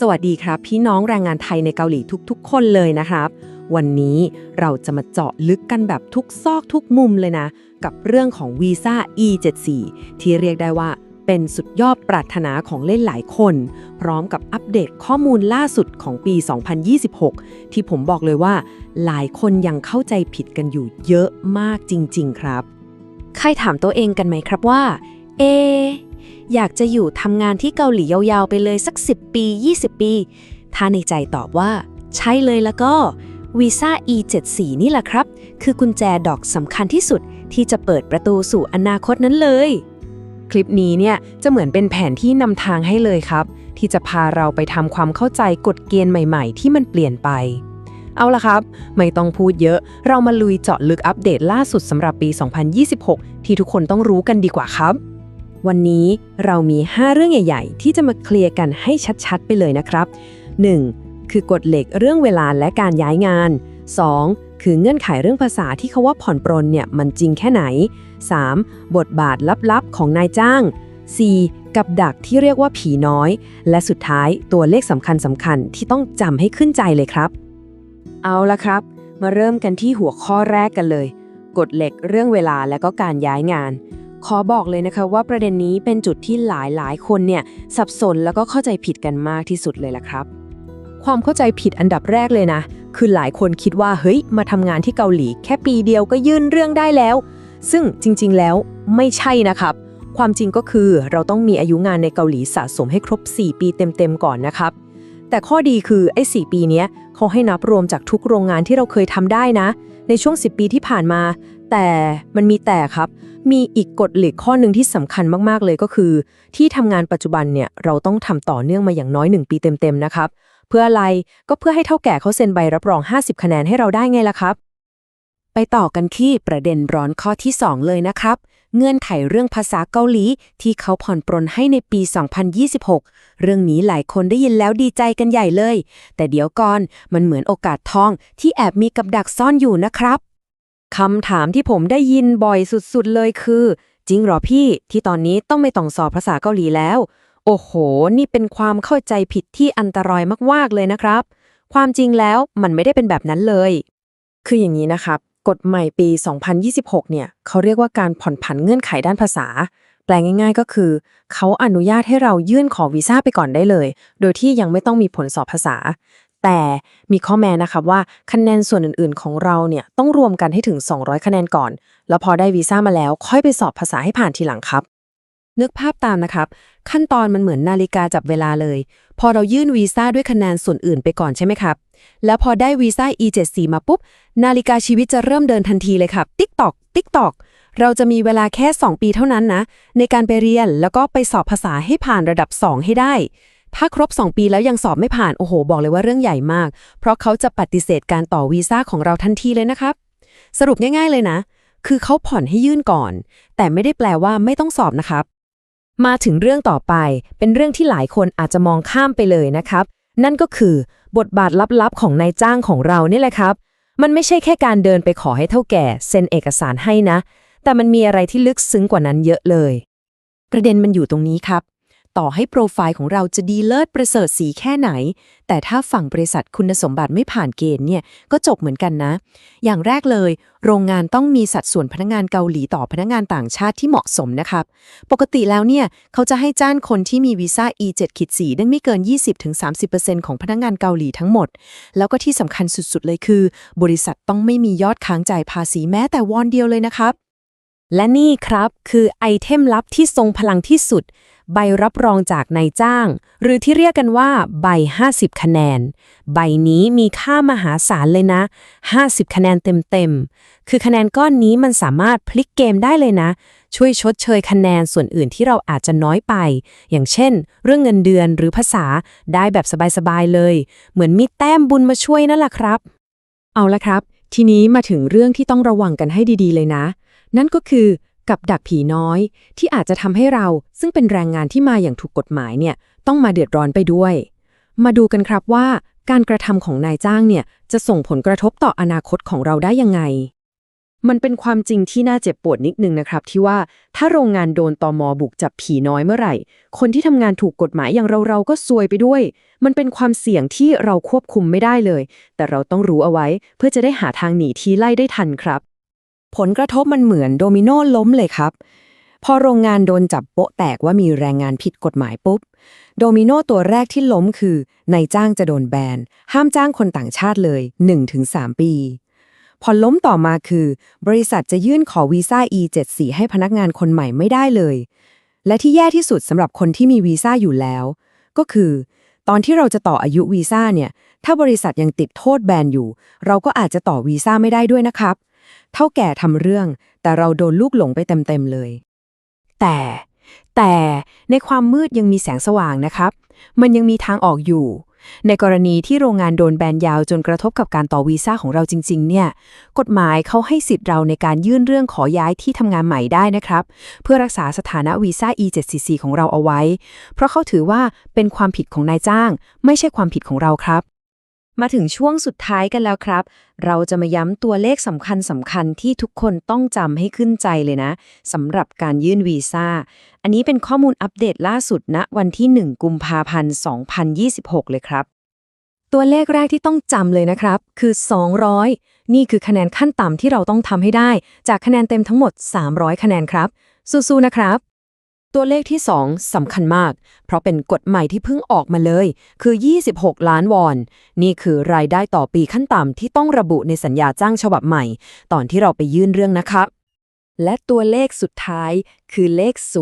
สวัสดีครับ พี่น้องแรงงานไทยในเกาหลีทุกๆ คนเลยนะครับ วันนี้เราจะมาเจาะลึกกันแบบทุกซอกทุกมุมเลยนะ กับเรื่องของวีซ่า E74 ที่เรียกได้ว่าเป็นสุดยอดปรารถนาของเล่นหลายคน พร้อมกับอัปเดตข้อมูลล่าสุดของปี 2026 ที่ผมบอกเลยว่า หลายคนยังเข้าใจผิดกันอยู่เยอะมากจริง ๆ ครับ ใครถามตัวเองกันไหมครับว่า เอ อยากจะอยู่ทำงานที่เกาหลียาวๆไปเลยสัก 10 ปี 20 ปี ถ้าในใจตอบว่า ใช่เลยแล้วก็วีซ่า E74 นี่แหละครับ คือกุญแจดอกสำคัญที่สุดที่จะเปิดประตูสู่อนาคตนั้นเลย คลิปนี้เนี่ยจะเหมือนเป็นแผนที่นำทางให้เลยครับ ที่จะพาเราไปทำความเข้าใจกฎเกณฑ์ใหม่ๆ ที่มันเปลี่ยนไป เอาละครับ ไม่ต้องพูดเยอะ เรามาลุยเจาะลึกอัปเดตล่าสุดสำหรับปี 2026 ที่ทุกคนต้องรู้กันดีกว่าครับ วันนี้เรามี 5 เรื่องใหญ่ ๆ ที่จะมาเคลียร์กันให้ชัดๆ ไปเลยนะครับ 1. คือกฎเหล็กเรื่องเวลาและการย้ายงาน 2. คือเงื่อนไขเรื่องภาษาที่เขาว่าผ่อนปรนเนี่ยมันจริงแค่ไหน 3. บทบาทลับๆ ของนายจ้าง 4. กับดักที่เรียกว่าผีน้อย และสุดท้ายตัวเลขสำคัญสำคัญๆที่ต้องจำให้ขึ้นใจเลยครับ เอาละครับ มาเริ่มกันที่หัวข้อแรกกันเลย กฎเหล็กเรื่องเวลาและก็การย้ายงาน ขอบอกเลยนะคะว่าประเด็นนี้เป็นจุดที่หลายหลายคนเนี่ยสับสนแล้วก็เข้าใจผิดกันมากที่สุดเลยล่ะครับ ความเข้าใจผิดอันดับแรกเลยนะ คือหลายคนคิดว่าเฮ้ยมาทำงานที่เกาหลี แค่ปีเดียวก็ยื่นเรื่องได้แล้ว ซึ่งจริง ๆ แล้วไม่ใช่นะครับ ความจริงก็คือเราต้องมีอายุงานในเกาหลีสะสมให้ครบ 4 ปีเต็มๆก่อนนะครับแต่ข้อดีคือไอ้4ปีนี้เขาให้นับรวมจากทุกโรงงานที่เราเคยทำได้นะ ในช่วง 10 ปีที่ผ่านมา แต่มันมีแต่ครับ มีอีกกฎเหล็กข้อหนึ่งที่สำคัญมากๆเลยก็คือ ที่ทำงานปัจจุบันเนี่ยเราต้องทำต่อเนื่องมาอย่างน้อย 1 ปีเต็มๆนะครับ เพื่ออะไรก็เพื่อให้เท่าแก่เขาเซ็นใบรับรอง 50 คะแนนให้เราได้ไงล่ะครับ ไปต่อกันที่ประเด็นร้อนข้อที่ 2 เลยนะครับ เงื่อนไขเรื่องภาษาเกาหลี ที่เขาผ่อนปรนให้ในปี 2026 เรื่องนี้หลายคนได้ยินแล้วดีใจกันใหญ่เลย แต่เดี๋ยวก่อนมันเหมือนโอกาสทองที่แอบมีกับดักซ่อนอยู่นะครับ คำถามที่ผมได้ยินบ่อยสุดๆเลยคือ จริงเหรอพี่ที่ตอนนี้ต้องไม่ต้องสอบภาษาเกาหลีแล้ว โอ้โห นี่เป็นความเข้าใจผิดที่อันตรายมากๆเลยนะครับ ความจริงแล้วมันไม่ได้เป็นแบบนั้นเลย คืออย่างนี้นะครับ กฎใหม่ปี 2026 เนี่ย เขาเรียกว่าการผ่อนผันเงื่อนไขด้านภาษา แปลง่าย ๆ ก็คือ เขาอนุญาตให้เรายื่นขอวีซ่าไปก่อนได้เลย โดยที่ยังไม่ต้องมีผลสอบภาษา แต่มีข้อแม้นะครับว่าคะแนนส่วนอื่นๆ ของเราเนี่ยต้องรวมกันให้ถึง 200 คะแนนก่อน แล้วพอได้วีซ่ามาแล้วค่อยไปสอบภาษาให้ผ่านทีหลังครับ นึกภาพตามนะครับ ขั้นตอนมันเหมือนนาฬิกาจับเวลาเลย พอเรายื่นวีซ่าด้วยคะแนนส่วนอื่นไปก่อนใช่ไหมครับ แล้วพอได้วีซ่า E74 มาปุ๊บ นาฬิกาชีวิตจะเริ่มเดินทันทีเลยครับ ติ๊กตอก ติ๊กตอกเราจะมีเวลาแค่ 2 ปีเท่านั้นนะ ในการไปเรียนแล้วก็ไปสอบภาษาให้ผ่านระดับ 2 ให้ได้ ถ้าครบ 2 ปีแล้วยังสอบไม่ผ่าน โอ้โห บอกเลยว่าเรื่องใหญ่มาก เพราะเขาจะปฏิเสธการต่อวีซ่าของเราทันทีเลยนะครับ สรุปง่าย ๆเลยนะ คือเขาผ่อนให้ยื่นก่อน แต่ไม่ได้แปลว่าไม่ต้องสอบนะครับ มาถึงเรื่องต่อไป เป็นเรื่องที่หลายคนอาจจะมองข้ามไปเลยนะครับ นั่นก็คือบทบาทลับๆของนายจ้างของเรานี่แหละครับ มันไม่ใช่แค่การเดินไปขอให้เท่าแก่เซ็นเอกสารให้นะ แต่มันมีอะไรที่ลึกซึ้งกว่านั้นเยอะเลย ประเด็นมันอยู่ตรงนี้ครับ ต่อให้โปรไฟล์ของเราจะดีเลิศประเสริฐสีแค่ไหน แต่ถ้าฝั่งบริษัทคุณสมบัติไม่ผ่านเกณฑ์เนี่ย ก็จบเหมือนกันนะ อย่างแรกเลย โรงงานต้องมีสัดส่วนพนักงานเกาหลีต่อพนักงานต่างชาติที่เหมาะสมนะครับ ปกติแล้วเนี่ย เขาจะให้จ้างคนที่มีวีซ่า E7-4 ได้ไม่เกิน 20-30%ของพนักงานเกาหลีทั้งหมด แล้วก็ที่สำคัญสุดๆเลยคือ บริษัทต้องไม่มียอดค้างจ่ายภาษีแม้แต่วอนเดียวเลยนะครับและนี่ครับคือไอเทมลับที่ทรงพลังที่สุด ใบรับรองจากนายจ้าง หรือที่เรียกกันว่าใบ 50 คะแนน ใบนี้มีค่ามหาศาลเลยนะ 50 คะแนนเต็มๆ คือคะแนนก้อนนี้มันสามารถพลิกเกมได้เลยนะ ช่วยชดเชยคะแนนส่วนอื่นที่เราอาจจะน้อยไป อย่างเช่น เรื่องเงินเดือนหรือภาษาได้แบบสบายๆเลย เหมือนมีแต้มบุญมาช่วยนั่นแหละครับ เอาละครับ ทีนี้มาถึงเรื่องที่ต้องระวังกันให้ดีๆเลยนะ นั่นก็คือ กับดักผีน้อย ที่อาจจะทำให้เราซึ่งเป็นแรงงานที่มาอย่างถูกกฎหมายเนี่ยต้องมาเดือดร้อนไปด้วย มาดูกันครับว่าการกระทำของนายจ้างเนี่ยจะส่งผลกระทบต่ออนาคตของเราได้ยังไง มันเป็นความจริงที่น่าเจ็บปวดนิดนึงนะครับ ที่ว่าถ้าโรงงานโดนตอมอบุกจับผีน้อยเมื่อไหร่ คนที่ทำงานถูกกฎหมายอย่างเราเราก็ซวยไปด้วย มันเป็นความเสี่ยงที่เราควบคุมไม่ได้เลย แต่เราต้องรู้เอาไว้ เพื่อจะได้หาทางหนีทีไล่ได้ทันครับ ผลกระทบมันเหมือนโดมิโนล้มเลยครับ พอโรงงานโดนจับโปะแตกว่ามีแรงงานผิดกฎหมายปุ๊บ โดมิโนตัวแรกที่ล้มคือนายจ้างจะโดนแบน ห้ามจ้างคนต่างชาติเลย 1-3 ปีพอล้มต่อมาคือ บริษัทจะยื่นขอวีซ่า E74 ให้พนักงานคนใหม่ไม่ได้เลย และที่แย่ที่สุดสำหรับคนที่มีวีซ่าอยู่แล้ว ก็คือ ตอนที่เราจะต่ออายุวีซ่าเนี่ย ถ้าบริษัทยังติดโทษแบนอยู่ เราก็อาจจะต่อวีซ่าไม่ได้ด้วยนะครับ เท่าแก่ทำเรื่อง แต่เราโดนลูกหลงไปเต็มๆเลย แต่ แต่ในความมืดยังมีแสงสว่างนะครับ มันยังมีทางออกอยู่ ในกรณีที่โรงงานโดนแบนยาวจนกระทบกับการต่อวีซ่าของเราจริง ๆ เนี่ย กฎหมายเขาให้สิทธิ์เราในการยื่นเรื่องขอย้ายที่ทำงานใหม่ได้นะครับ เพื่อรักษาสถานะวีซ่า E744 ของเราเอาไว้ เพราะเขาถือว่าเป็นความผิดของนายจ้าง ไม่ใช่ความผิดของเราครับ มาถึงช่วงสุดท้ายกันแล้วครับ เราจะมาย้ำตัวเลขสำคัญสำคัญที่ทุกคนต้องจำให้ขึ้นใจเลยนะสำหรับการยื่นวีซ่า อันนี้เป็นข้อมูลอัปเดตล่าสุดณวันที่ 1 กุมภาพันธ์ 2026 เลยครับ ตัวเลขแรกที่ต้องจำเลยนะครับ คือ 200 นี่คือคะแนนขั้นต่ำที่เราต้องทำให้ได้ จากคะแนนเต็มทั้งหมด 300 คะแนนครับ สู้ๆนะครับ ตัวเลขที่ 2สำคัญมาก เพราะเป็นกฎใหม่ที่เพิ่งออกมาเลย คือ 26 ล้านวอน นี่คือรายได้ต่อปีขั้นต่ำที่ต้องระบุในสัญญาจ้างฉบับใหม่ ตอนที่เราไปยื่นเรื่องนะครับและตัวเลขสุดท้ายคือเลข0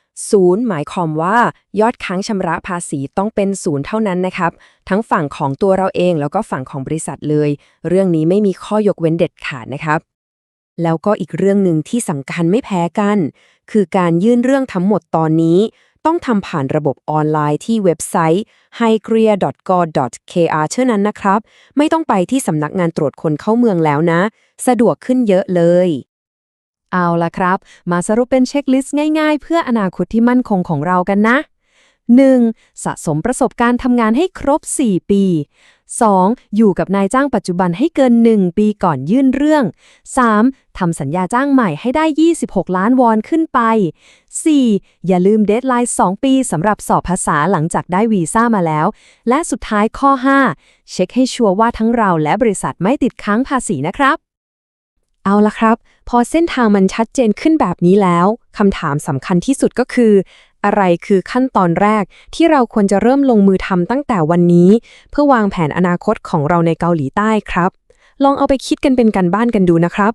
0หมายความว่ายอดค้างชำระภาษีต้องเป็นศูนย์เท่านั้นนะครับ ทั้งฝั่งของตัวเราเองแล้วก็ฝั่งของบริษัทเลย เรื่องนี้ไม่มีข้อยกเว้นเด็ดขาดนะครับ แล้วก็อีกเรื่องหนึ่งที่สำคัญไม่แพ้กัน คือการยื่นเรื่องทั้งหมดตอนนี้ ต้องทำผ่านระบบออนไลน์ที่เว็บไซต์ highcrea.go.kr เท่านั้นนะครับ ไม่ต้องไปที่สำนักงานตรวจคนเข้าเมืองแล้วนะ สะดวกขึ้นเยอะเลย เอาละครับ มาสรุปเป็นเช็คลิสต์ง่ายๆ เพื่ออนาคตที่มั่นคงของเรากันนะ 1. สะสมประสบการณ์ทำงานให้ครบ 4 ปี 2. อยู่กับนายจ้างปัจจุบันให้เกิน 1 ปีก่อนยื่นเรื่อง 3. ทำสัญญาจ้างใหม่ให้ได้ 26 ล้านวอนขึ้นไป 4. อย่าลืมเดทไลน์ 2 ปีสำหรับสอบภาษาหลังจากได้วีซ่ามาแล้ว และสุดท้ายข้อ 5 เช็คให้ชัวร์ว่าทั้งเราและบริษัทไม่ติดค้างภาษีนะครับ เอาละครับ พอเส้นทางมันชัดเจนขึ้นแบบนี้แล้วคำถามสำคัญที่สุดก็คือ อะไรคือขั้นตอนแรกที่เราควรจะเริ่มลงมือทำตั้งแต่วันนี้ เพื่อวางแผนอนาคตของเราในเกาหลีใต้ครับ ลองเอาไปคิดกันเป็นกันบ้านกันดูนะครับ